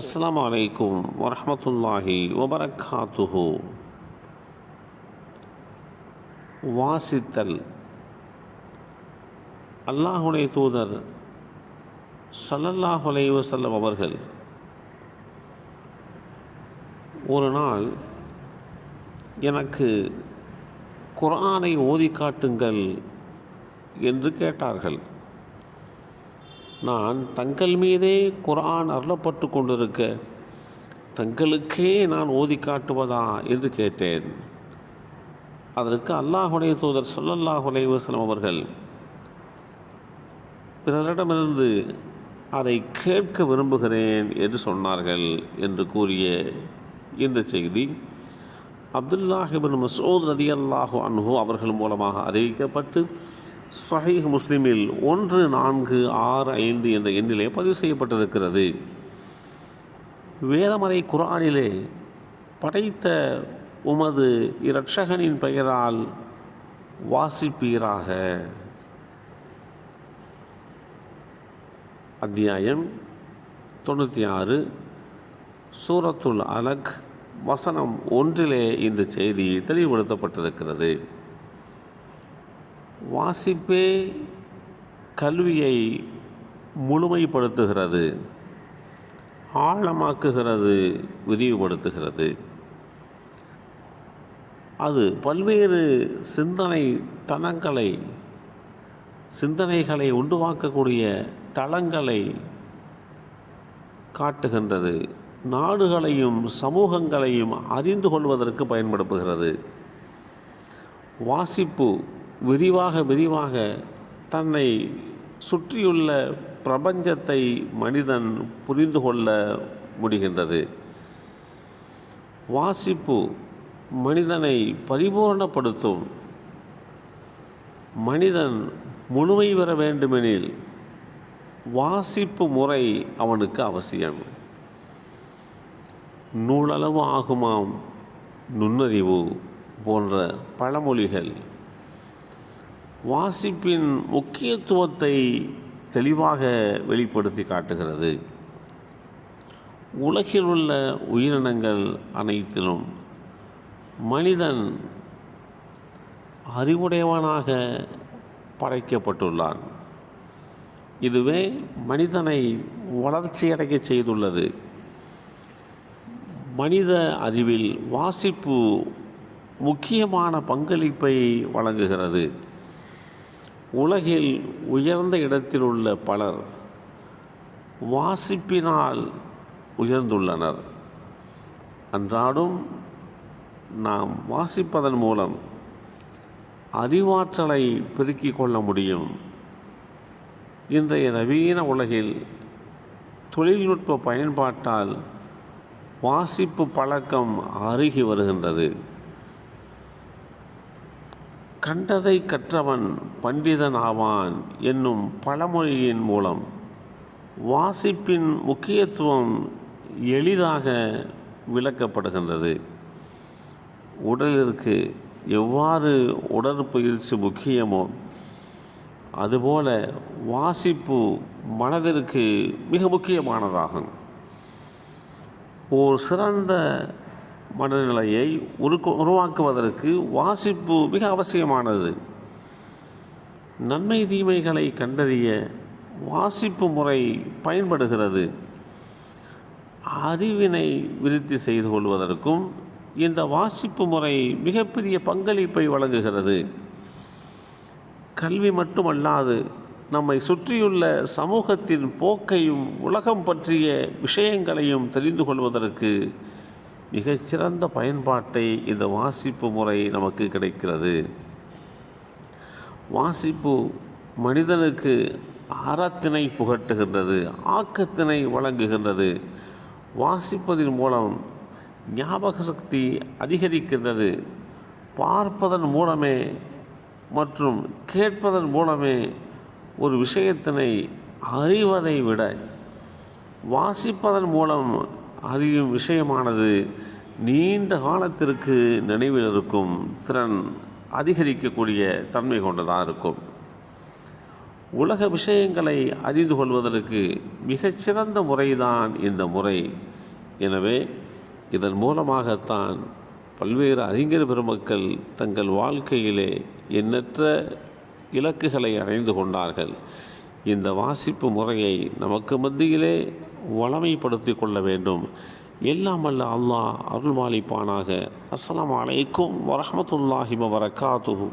அஸ்லாம் அலைக்கும் வரமத்துல்லாஹி வபரகாத்துஹு வாசித்தல் அல்லாஹுடைய தூதர் ஸல்லல்லாஹு அலைஹி அவர்கள் ஒரு நாள் எனக்கு குரானை ஓதி காட்டுங்கள் என்று கேட்டார்கள். நான் தங்கள் மீதே குரான் அருளப்பட்டு கொண்டிருக்க தங்களுக்கே நான் ஓதி காட்டுவதா என்று கேட்டேன். அதற்கு அல்லாஹுடைய தூதர் சொல்லல்லாஹ் வஸல்லம் அவர்கள் பிறரிடமிருந்து அதை கேட்க விரும்புகிறேன் என்று சொன்னார்கள் என்று கூறிய இந்த செய்தி அப்துல்லாஹிபின் மசூத் ரதி அல்லாஹு அன்ஹு அவர்கள் மூலமாக அறிவிக்கப்பட்டு சஹீஹ் முஸ்லிமில் ஒன்று நான்கு ஆறு ஐந்து என்ற எண்ணிலே பதிவு செய்யப்பட்டிருக்கிறது. வேதமறை குரானிலே படைத்த உமது இரட்சகனின் பெயரால் வாசிப்பீராக. அத்தியாயம் தொண்ணூற்றி ஆறு சூரத்துல் அலக் வசனம் ஒன்றிலே இந்த செய்தி தெளிவுபடுத்தப்பட்டிருக்கிறது. வாசிப்பே கல்வியை முழுமைப்படுத்துகிறது ஆழமாக்குகிறது விரிவுபடுத்துகிறது. அது பல்வேறு சிந்தனை தனங்களை சிந்தனைகளை உண்டுவாக்கக்கூடிய தளங்களை காட்டுகின்றது. நாடுகளையும் சமூகங்களையும் அறிந்து கொள்வதற்கு பயன்படுத்துகிறது. வாசிப்பு விரிவாக விரிவாக தன்னை சுற்றியுள்ள பிரபஞ்சத்தை மனிதன் புரிந்து கொள்ள முடிகின்றது. வாசிப்பு மனிதனை பரிபூரணப்படுத்தும். மனிதன் முழுமை பெற வேண்டுமெனில் வாசிப்பு முறை அவனுக்கு அவசியம். நூலளவு ஆகுமாம் நுண்ணறிவு போன்ற பழமொழிகள். வாசிப்பின் முக்கியத்துவத்தை தெளிவாக வெளிப்படுத்தி காட்டுகிறது. உலகில் உள்ள உயிரினங்கள் அனைத்திலும் மனிதன் அறிவுடையவனாக படைக்கப்பட்டுள்ளான். இதுவே மனிதனை வளர்ச்சியடைய செய்துள்ளது. மனித அறிவில் வாசிப்பு முக்கியமான பங்களிப்பை வழங்குகிறது. உலகில் உயர்ந்த இடத்தில் உள்ள பலர் வாசிப்பினால் உயர்ந்துள்ளனர். அன்றாடும் நாம் வாசிப்பதன் மூலம் அறிவாற்றலை பெருக்கிக் கொள்ள முடியும். இன்றைய நவீன உலகில் தொழில்நுட்ப பயன்பாட்டால் வாசிப்பு பழக்கம் அருகி வருகின்றது. கண்டதை கற்றவன் பண்டிதன் ஆவான் என்னும் பழமொழியின் மூலம் வாசிப்பின் முக்கியத்துவம் எளிதாக விளக்கப்படுகின்றது. உடலிற்கு எவ்வாறு உடற்பயிற்சி முக்கியமோ அதுபோல வாசிப்பு மனதிற்கு மிக முக்கியமானதாகும். ஓர் சிறந்த மனநிலையை உருக்கு உருவாக்குவதற்கு வாசிப்பு மிக அவசியமானது. நன்மை தீமைகளை கண்டறிய வாசிப்பு முறை பயன்படுகிறது. அறிவினை விருத்தி செய்து கொள்வதற்கும் இந்த வாசிப்பு முறை மிகப்பெரிய பங்களிப்பை வழங்குகிறது. கல்வி மட்டுமல்லாது நம்மை சுற்றியுள்ள சமூகத்தின் போக்கையும் உலகம் பற்றிய விஷயங்களையும் தெரிந்து கொள்வதற்கு மிகச்சிறந்த பயன்பாட்டை இந்த வாசிப்பு முறை நமக்கு கிடைக்கிறது. வாசிப்பு மனிதனுக்கு அறத்தினை புகட்டுகின்றது ஆக்கத்தினை வழங்குகின்றது. வாசிப்பதன் மூலம் ஞாபக சக்தி அதிகரிக்கின்றது. பார்ப்பதன் மூலமே மற்றும் கேட்பதன் மூலமே ஒரு விஷயத்தினை அறிவதை விட வாசிப்பதன் மூலம் அறியும் விஷயமானது நீண்ட காலத்திற்கு நினைவில் இருக்கும் திறன் அதிகரிக்கக்கூடிய தன்மை கொண்டதாக இருக்கும். உலக விஷயங்களை அறிந்து கொள்வதற்கு மிகச்சிறந்த முறைதான் இந்த முறை. எனவே இதன் மூலமாகத்தான் பல்வேறு அறிஞர் பெருமக்கள் தங்கள் வாழ்க்கையிலே எண்ணற்ற இலக்குகளை அடைந்து கொண்டார்கள். இந்த வாசிப்பு முறையை நமக்கு மத்தியிலே வளமைப்படுத்தி கொள்ள வேண்டும். எல்லாம் அல்ல அல்லாஹ் அருள்மாலிப்பானாக அஸ்லாம் அலைக்கும் வரஹமத்துல்லாஹி வபரகாத்துஹு.